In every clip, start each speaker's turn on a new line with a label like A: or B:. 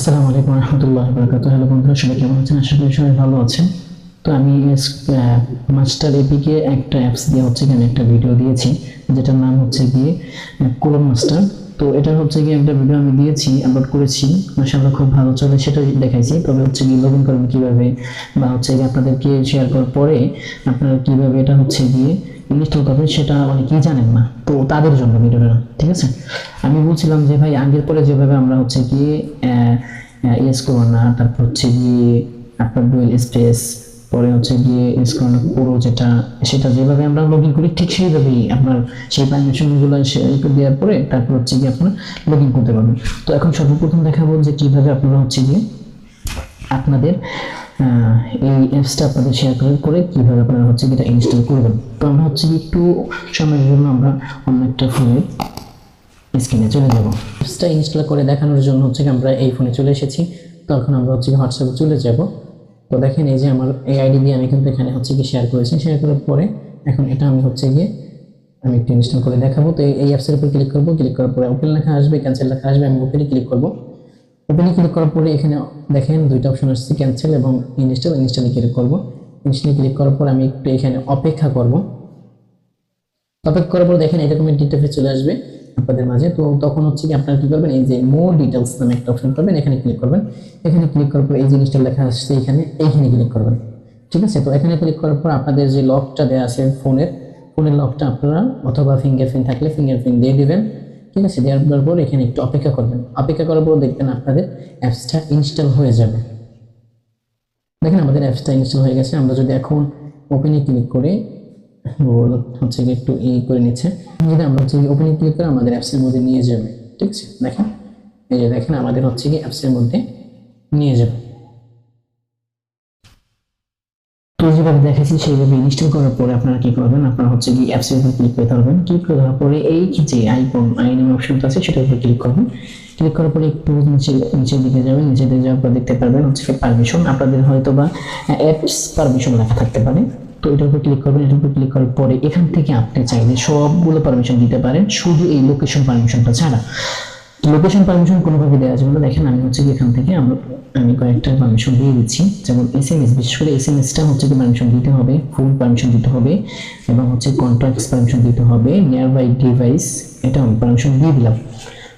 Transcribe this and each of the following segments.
A: আসসালামু আলাইকুম রহমতুল্লাহ বরকাত। হ্যালো বন্ধুরা, সবাই কেমন আছেন? আশা করি সবাই ভালো আছেন। তো আমি মাস্টার এপিকে একটা অ্যাপস দিয়ে হচ্ছে আমি একটা ভিডিও দিয়েছি, যেটার নাম হচ্ছে গিয়ে কোলন মাস্টার তো এটা হচ্ছে গিয়ে একটা ভিডিও আমি দিয়েছি আপলোড করেছি। মাসাল্লাহ খুব ভালো চলে সেটা দেখাইছি। তবে হচ্ছে গিয়ে লগ ইন করবেন কীভাবে, বা হচ্ছে গিয়ে আপনাদেরকে শেয়ার করার পরে আপনারা কীভাবে এটা হচ্ছে গিয়ে ইনস্টল করবেন সেটা অনেকেই জানেন না তো তাদের জন্য ভিডিওটা ঠিক আছে? আমি বলছিলাম যে ভাই, আগের পরে যেভাবে আমরা হচ্ছে গিয়ে ইয়েস করব না, তারপর হচ্ছে গিয়ে আপনার ডুয়েল স্পেস পরে হচ্ছে গিয়ে করানো পুরো যেটা, সেটা যেভাবে আমরা লগ ইন করি, ঠিক সেইভাবেই আপনার সেই পারমিশনগুলো দেওয়ার পরে তারপর হচ্ছে গিয়ে আপনার লগ ইন করতে পারবেন। তো এখন সর্বপ্রথম দেখাবো যে কীভাবে আপনারা হচ্ছে গিয়ে আপনাদের এই অ্যাপসটা আপনাদের শেয়ার করার পরে কীভাবে আপনারা হচ্ছে এটা ইনস্টল করবেন। তো আমরা হচ্ছে একটু সময়ের জন্য আমরা অন্য একটা ফোনে স্ক্রিনে চলে যাব। অ্যাপসটা ইনস্টল করে দেখানোর জন্য হচ্ছে আমরা এই ফোনে চলে এসেছি। তখন আমরা হচ্ছে হোয়াটসঅ্যাপে চলে যাব। তো দেখেন এই যে আমার এই আইডি দিয়ে আমি কিন্তু এখানে হচ্ছে কি শেয়ার করেছি। শেয়ার করার পরে এখন এটা আমি হচ্ছে গিয়ে আমি একটু ইনস্টল করে দেখাবো। তো এই- এই অ্যাপসের উপর ক্লিক করব। ক্লিক করার পরে ওপেন লেখা আসবে ক্যান্সেল লেখা আসবে, আমি ওপেনে ক্লিক করব। ওপেনে ক্লিক করার পরে এখানে দেখেন দুইটা অপশন আসছে ক্যান্সেল এবং ইনস্টল ইনস্টলে ক্লিক করব। ইনস্টলে ক্লিক করার পর আমি একটু এখানে অপেক্ষা করব। অপেক্ষা করার পর দেখেন এরকম ইন্টারফেস চলে আসবে আপনাদের মাঝে। তো তখন হচ্ছে কি আপনারা কি করবেন? এই যে মোর ডিটেলস নামে একটা অপশন পাবেন, এখানে ক্লিক করবেন। এখানে ক্লিক করার পর এই জিনিসটা লেখা আসছে এখানে, এইখানে ক্লিক করবেন। ঠিক আছে? তো এখানে ক্লিক করার পর আপনাদের যে লকটা দেওয়া আছে ফোনের ফোনের লকটা আপনারা অথবা ফিঙ্গারপ্রিন্ট থাকলে ফিঙ্গারপ্রিন্ট দিয়ে দিবেন। ঠিক আছে, দেওয়ার পর এখানে একটু অপেক্ষা করবেন। অপেক্ষা করার পর দেখবেন আপনাদের অ্যাপসটা ইনস্টল হয়ে যাবে। দেখেন আমাদের অ্যাপসটা ইনস্টল হয়ে গেছে। আমরা যদি এখন ওপেনে ক্লিক করে হচ্ছে গিয়ে একটু ই করে নিচ্ছে যদি আমরা হচ্ছে ওপেনে ক্লিক করে আমাদের অ্যাপসের মধ্যে নিয়ে যাবে। ঠিক আছে, দেখেন? এই যে দেখেন, আমাদের হচ্ছে কি অ্যাপসের মধ্যে নিয়ে যাবে। তো যেভাবে দেখেছি সেইভাবে ইনস্টল করার পরে আপনারা কি করবেন? আপনারা হচ্ছে কি অ্যাপসের উপর ক্লিক করে ধরবেন ক্লিক করে ধরার পরে এই যে আইকন আই নামে অপশনটা আছে, সেটার উপর ক্লিক করবেন। ক্লিক করার পরে একটু নিচে, নিচের দিকে যাবেন। নিচে দিকে যাওয়ার পর দেখতে পারবেন হচ্ছে পারমিশন আপনাদের হয়তো বা অ্যাপস পারমিশন লেখা থাকতে পারে। তো এটার উপর ক্লিক করবেন। এটার উপর ক্লিক করার পরে এখান থেকে আপনি চাইলে সবগুলো পারমিশন দিতে পারেন। শুধু এই লোকেশন পারমিশনটা ছাড়া। লোকেশন পারমিশন কোনোভাবে দেওয়া আছে বলে দেখেন আমি হচ্ছে এখান থেকে আমরা আমি কয়েকটা পারমিশন দিয়ে দিচ্ছি। যেমন এস এম এস বিশেষ করে এস এম এসটা হচ্ছে কি পারমিশন দিতে হবে ফুল পারমিশন দিতে হবে এবং হচ্ছে কন্ট্রাক্টস পারমিশন দিতে হবে নিয়ার বাই ডিভাইস এটা আমি পারমিশন দিয়ে দিলাম।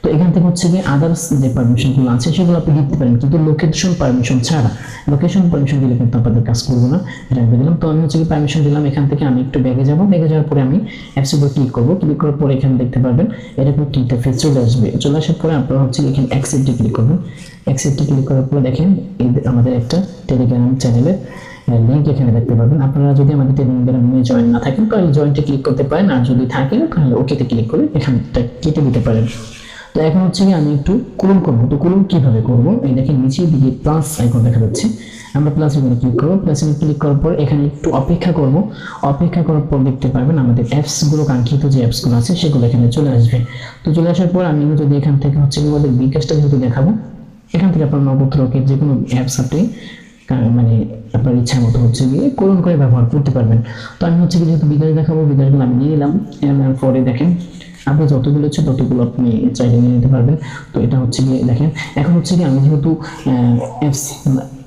A: তো এখান থেকে হচ্ছে কি আদার্স যে পারমিশনগুলো আছে, সেগুলো আপনি দিতে পারেন। কিন্তু লোকেশন পারমিশন ছাড়া লোকেশন পারমিশন দিলে কিন্তু আপনাদের কাজ করব না, এটা আমি দিলাম তো আমি হচ্ছে কি পারমিশন দিলাম, এখান থেকে আমি একটু ব্যাগে যাব। ব্যাগে যাওয়ার পরে আমি অ্যাপসের ক্লিক করব। ক্লিক করার পরে এখানে দেখতে পারবেন, এরকম একটা ইন্টারফেস চলে আসবে। চলে আসার পরে আপনারা হচ্ছে এখানে অ্যাকসেপ্টে ক্লিক করবেন। অ্যাকসেপ্টে ক্লিক করার পরে দেখেন আমাদের একটা টেলিগ্রাম চ্যানেলের লিঙ্ক এখানে দেখতে পাবেন আপনারা যদি আমাদের টেলিগ্রামে জয়েন না থাকেন, তাহলে জয়েন্টে ক্লিক করতে পারেন। আর যদি থাকেন তাহলে ওকেতে ক্লিক করে এখানটা কেটে দিতে পারেন। তো এখন হচ্ছে কি আমি একটু কুলুম করব। তো কুলুম কীভাবে করব? এই দেখেন নিচের দিকে প্লাস আইকন দেখা যাচ্ছে। আমরা প্লাস আইকনে ক্লিক করব। প্লাস আইকনে ক্লিক করার পর এখানে একটু অপেক্ষা করব। অপেক্ষা করার পর দেখতে পারবেন আমাদের অ্যাপসগুলো কাঙ্ক্ষিত যে অ্যাপসগুলো আছে, সেগুলো এখানে চলে আসবে। তো চলে আসার পর আমি যদি এখান থেকে হচ্ছে আমাদের বিকাশটা যেহেতু দেখাবো। এখান থেকে আপনার নগদ রকেট যে কোনো অ্যাপস আপনি মানে আপনার ইচ্ছা মতো হচ্ছে গিয়ে করুন করে ব্যবহার করতে পারবেন। তো আমি হচ্ছে যেহেতু বিকাশ দেখাবো, বিকাশগুলো আমি নিয়ে নিলাম। নেওয়ার পরে দেখেন আপনি যতগুলো হচ্ছে ততগুলো আপনি চাইলে নিয়ে নিতে পারবেন। তো এটা হচ্ছে গিয়ে দেখেন, এখন হচ্ছে কি আমি যেহেতু অ্যাপস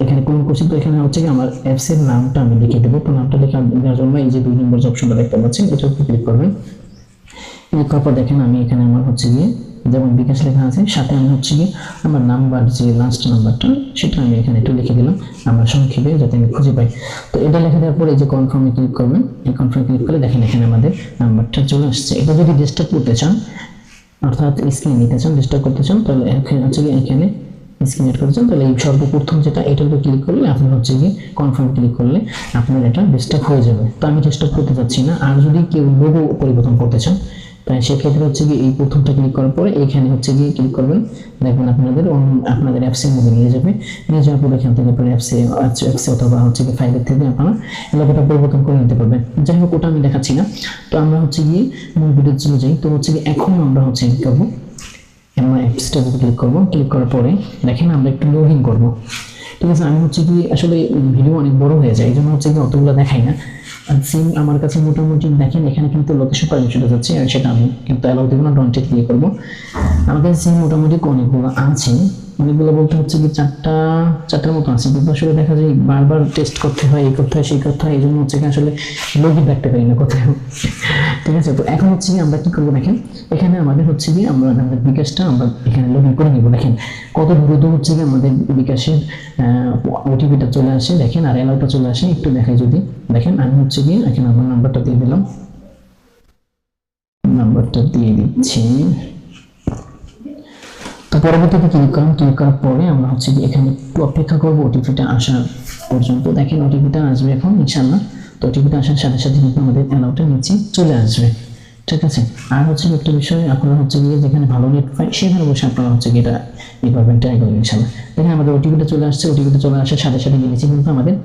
A: এখানে কোন করছি তো এখানে হচ্ছে কি আমার অ্যাপসের নামটা আমি লিখে দেবো। তো নামটা লিখে দেওয়ার জন্য এই যে দুই নম্বর যে অপশনটা দেখতে পাচ্ছেন এটা ক্লিক করবেন। ক্লিক করার পর দেখেন, আমি এখানে আমার হচ্ছে গিয়ে যেমন বিকাশ লেখা আছে, সাথে আমি হচ্ছে গিয়ে আমার নাম্বার, যে লাস্ট নাম্বারটা, সেটা আমি এখানে একটু লিখে দিলাম আমার সংক্ষেপে, যাতে আমি খুঁজে পাই। তো এটা লিখে দেওয়ার পরে যে কনফার্মে ক্লিক করবেন, এই কনফার্মে ক্লিক করে দেখেন এখানে আমাদের নাম্বারটা চলে আসছে। এটা যদি ডিস্টার্ব করতে চান, অর্থাৎ স্ক্রিন নিতে চান ডিস্টার্ব করতে চান, তাহলে হচ্ছে গিয়ে এখানে স্ক্রিন এড করতে চান, তাহলে এই সর্বপ্রথম যেটা এটার উপর ক্লিক করলে আপনার হচ্ছে গিয়ে কনফার্ম ক্লিক করলে আপনার এটা ডিস্টার্ব হয়ে যাবে। তো আমি ডিস্টার্ব করতে চাচ্ছি না। আর যদি কেউ লোগো পরিবর্তন করতে চান তাই সেক্ষেত্রে হচ্ছে গিয়ে এই প্রথমটা ক্লিক করার পরে এইখানে হচ্ছে গিয়ে ক্লিক করবেন। দেখবেন আপনাদের আপনাদের অ্যাপসের মধ্যে নিয়ে যাবে। নিয়ে যাওয়ার পরে এখান থেকে আপনার অ্যাপসে অ্যাপসে অথবা হচ্ছে গিয়ে ফাইলের থেকে আপনারা লোগোটা পরিবর্তন করে নিতে পারবেন। যাই হোক, ওটা আমি দেখাচ্ছি না। তো আমরা হচ্ছে গিয়ে মূল ভিডিও চলে যাই। তো হচ্ছে গিয়ে এখন আমরা হচ্ছে কি করব। আমরা অ্যাপসটার উপর ক্লিক করব ক্লিক করার পরে দেখেন আমরা একটু ইন করব। ঠিক আছে, আমি হচ্ছে কি আসলে ভিডিও অনেক বড় হয়ে যায়, এই জন্য হচ্ছে কি অতগুলো দেখাই না। সিম আমার কাছে মোটামুটি দেখেন, এখানে কিন্তু লোকেশন চলে যাচ্ছে আর সেটা আমি কিন্তু অ্যালাউ দেবো না ডন্টে ক্লিক করব। আমার কাছে সিম মোটামুটি অনেকগুলো আছে। অনেকগুলো বলতে হচ্ছে কি চারটা, চারটার মতো আছে। কিন্তু আসলে দেখা যায় বারবার টেস্ট করতে হয়, এই করতে হয়, সেই করতে হয় এই জন্য হচ্ছে কি আসলে লগিন রাখতে পারি না কোথাও। ঠিক আছে? তো এখন হচ্ছে কি আমরা কি করব দেখেন? এখানে আমাদের হচ্ছে কি আমরা আমাদের বিকাশটা আমরা এখানে লগ করে নিব। দেখেন, কত দ্রুত হচ্ছে কি আমাদের বিকাশের ওটিপিটা চলে আসে। দেখেন, আর অ্যালাউটা চলে আসে, একটু দেখাই যদি। দেখেন, আমি হচ্ছে কি এখানে আমার নাম্বারটা দিয়ে দিলাম। নাম্বারটা দিয়ে দিচ্ছি। পরবর্তীতে ক্লিক করলাম ক্লিক করার পরে আমরা হচ্ছে এখানে একটু অপেক্ষা করব ওটিপিটা আসার পর্যন্ত। দেখেন ওটিপিটা আসবে এখন ইনশাল্লাহ তো ওটিপিটা আসার সাথে সাথে কিন্তু আমাদের অ্যালাউটা নিচে চলে আসবে। ঠিক আছে? আর হচ্ছে একটা বিষয়, আপনারা হচ্ছে গিয়ে যেখানে ভালো নেট পাই সেখানে বসে আপনারা হচ্ছে কি এটা ই করবেন ট্রাই করবেন ইনশাল্লাহ দেখেন আমাদের ওটিপিটা চলে আসছে। ওটিপিটা চলে আসার সাথে সাথে নিচে কিন্তু আমাদের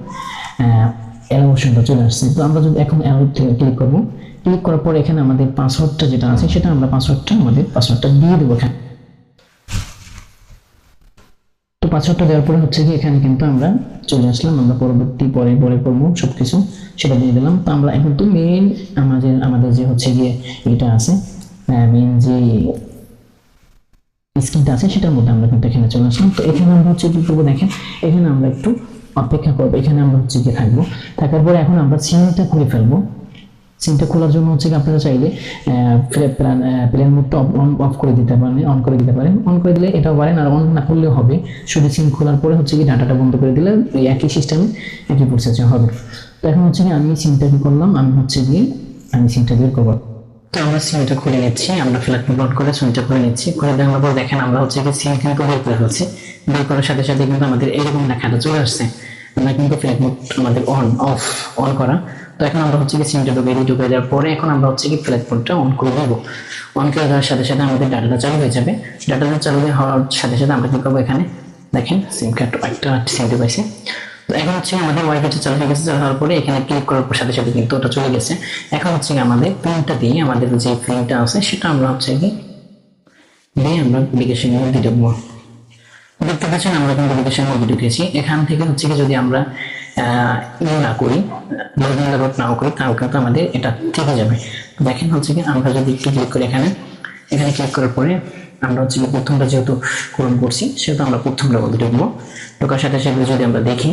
A: অ্যালাউ চলে আসছে। তো আমরা যদি এখন অ্যালাউ ক্লিক করব ক্লিক করার পর এখানে আমাদের পাসওয়ার্ডটা যেটা আছে, সেটা আমরা পাসওয়ার্ডটা আমাদের পাসওয়ার্ডটা দিয়ে দেবো এখানে তো পাসওয়ার্ডটা দেওয়ার পরে হচ্ছে কি এখানে কিন্তু আমরা চলে আসলাম, আমরা পরবর্তী পরে পরে করব সব কিছু সেটা দিয়ে দিলাম। তো আমরা এখন তো মেইন আমাদের আমাদের যে হচ্ছে গিয়ে এটা আছে মেইন যে স্ক্রিনটা আছে, সেটার মধ্যে আমরা কিন্তু এখানে চলে আসলাম। তো এখানে আমরা হচ্ছে কি করব দেখেন, এখানে আমরা একটু অপেক্ষা করব, এখানে আমরা হচ্ছে গিয়ে থাকব। থাকার পরে এখন আমরা সিমটা খুলে ফেলব। সিমটা খোলার জন্য হচ্ছে আপনারা চাইলে প্ল্যান মোডটা অন অফ করে দিতে পারেন অন করে দিতে পারেন। অন করে দিলে এটাও পারেন, আর অন না করলেও হবে। শুধু সিম খোলার পরে হচ্ছে কি ডাটাটা বন্ধ করে দিলে একই সিস্টেমে একই প্রসেসে হবে। তো এখন হচ্ছে কি আমি সিমটা কি করলাম, আমি হচ্ছে গিয়ে আমি সিমটা বের করব। তো আমরা সিমটা খুলে নিচ্ছি, আমরা ফ্ল্যাট অন করে সিমটা খুলে নিচ্ছি। খুলে দেওয়ার পর দেখেন আমরা হচ্ছে কি সিম কিন্তু বের করে ফেলছি। বের করার সাথে সাথে কিন্তু আমাদের এরকম লেখাটা চলে আসছে। আমরা কিন্তু ফ্ল্যাট মোড আমাদের অন অফ অন করা। তো এখন আমরা হচ্ছে কি সিমটা ঢুকে দিই ঢুকে দেওয়ার পরে এখন আমরা হচ্ছে কি ফ্ল্যাট মোডটা অন করে দেবো। অন করে দেওয়ার সাথে সাথে আমাদের ডাটাটা চালু হয়ে যাবে। ডাটাটা চালু হওয়ার সাথে সাথে আমরা কি করব এখানে? দেখেন সিম কার্ড একটা সিম ডিভাইসে তো এখন হচ্ছে আমাদের ওয়াইফাইটা চালু হয়ে গেছে, চালু হওয়ার পরে এখানে ক্লিক করার পর সাথে সাথে কিন্তু ওটা চলে গেছে। এখন হচ্ছে কি আমাদের প্রিন্টটা দিয়ে আমাদের যে প্রিন্টটা আছে, সেটা আমরা হচ্ছে কি দিয়ে আমরা অ্যাপ্লিকেশনের মধ্যে ঢুকবো দেখতে পাচ্ছেন, আমরা কিন্তু লোকেশন মধ্যে ঢুকেছি। এখান থেকে হচ্ছে কি যদি আমরা ইয়ে না করি লগইন লগআউট নাও করি তাও কিন্তু আমাদের এটা থেকে যাবে। দেখেন হচ্ছে কি, আমরা যদি একটু ক্লিক করি এখানে এখানে ক্লিক করার পরে আমরা হচ্ছে প্রথমটা যেহেতু পূরণ করছি সেহেতু আমরা প্রথমটা বলতে ঢুকবো ঢোকার সাথে সাথে যদি আমরা দেখি,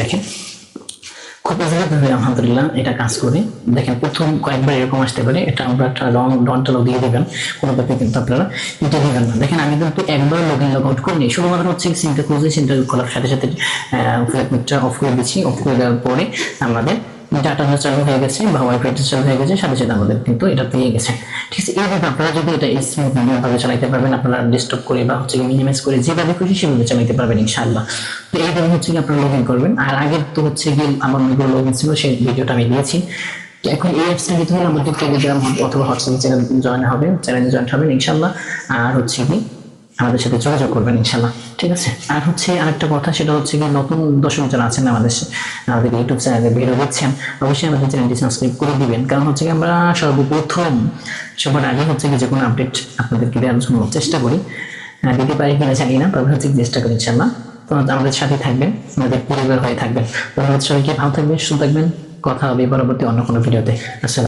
A: দেখেন। খুব ভাবে আলহামদুলিল্লাহ, এটা কাজ করে। দেখেন, প্রথম কয়েকবার এরকম আসতে পারে, এটা আমরা একটা লং ডন টন দিয়ে দেবেন, কোনো ব্যাপারে কিন্তু আপনারা এটা দেবেন না। দেখেন, আমি কিন্তু একবার লগ ইন লগ আউট করিনি, শুধুমাত্র হচ্ছে সিমটা খুঁজে সিমটা খোলার সাথে সাথে ফ্ল্যাটমিটটা অফ করে দিচ্ছি অফ করে দেওয়ার পরে আমাদের ডাটাটা চালু হয়ে গেছে বা ওয়াইফাইটা চালু হয়ে গেছে, সাথে সাথে আমাদের কিন্তু এটা পেয়ে গেছে। ঠিক আছে এইভাবে আপনারা যদি এটা স্মুথ ভাবে চালাইতে পারবেন, আপনারা ডিস্টার্ব করে বা হচ্ছে মিনিমাইজ করে যেভাবে খুশি সেভাবে চালাইতে পারবেন ইনশাআল্লাহ। তো এইভাবে হচ্ছে কি আপনারা লগ ইন করবেন। আর আগের তো হচ্ছে কি আমার অনেকগুলো লগ ইন ছিল, সেই ভিডিওটা আমি দিয়েছি। তো এখন এই অ্যাপসটা নিতে আমাদের টেলিগ্রাম অথবা হোয়াটসঅ্যাপ চ্যানেল জয়েন হবে চ্যানেলে জয়েন হবেন ইনশাআল্লাহ। আর হচ্ছে কি আমাদের সাথে যোগাযোগ করবেন ইনশাল্লাহ ঠিক আছে? আর হচ্ছে আরেকটা কথা সেটা হচ্ছে কি নতুন দর্শক যারা আছেন আমাদের আমাদের ইউটিউব চ্যানেলে বের হচ্ছেন অবশ্যই আমাদের চ্যানেলটি সাবস্ক্রাইব করে দিবেন। কারণ হচ্ছে কি আমরা সর্বপ্রথম সবার আগে হচ্ছে কি যে কোনো আপডেট আপনাদেরকে দেওয়ার জন্য চেষ্টা করি। আহ, দিতে পারি কিনা জানি না তবে হচ্ছে চেষ্টা করি ইনশাল্লাহ তো আমাদের সাথে থাকবেন আমাদের পরিবার হয়ে থাকবেন। ধন্যবাদ সবাইকে ভালো থাকবেন সুস্থ থাকবেন। কথা হবে পরবর্তী অন্য কোনো ভিডিওতে। আসসালাম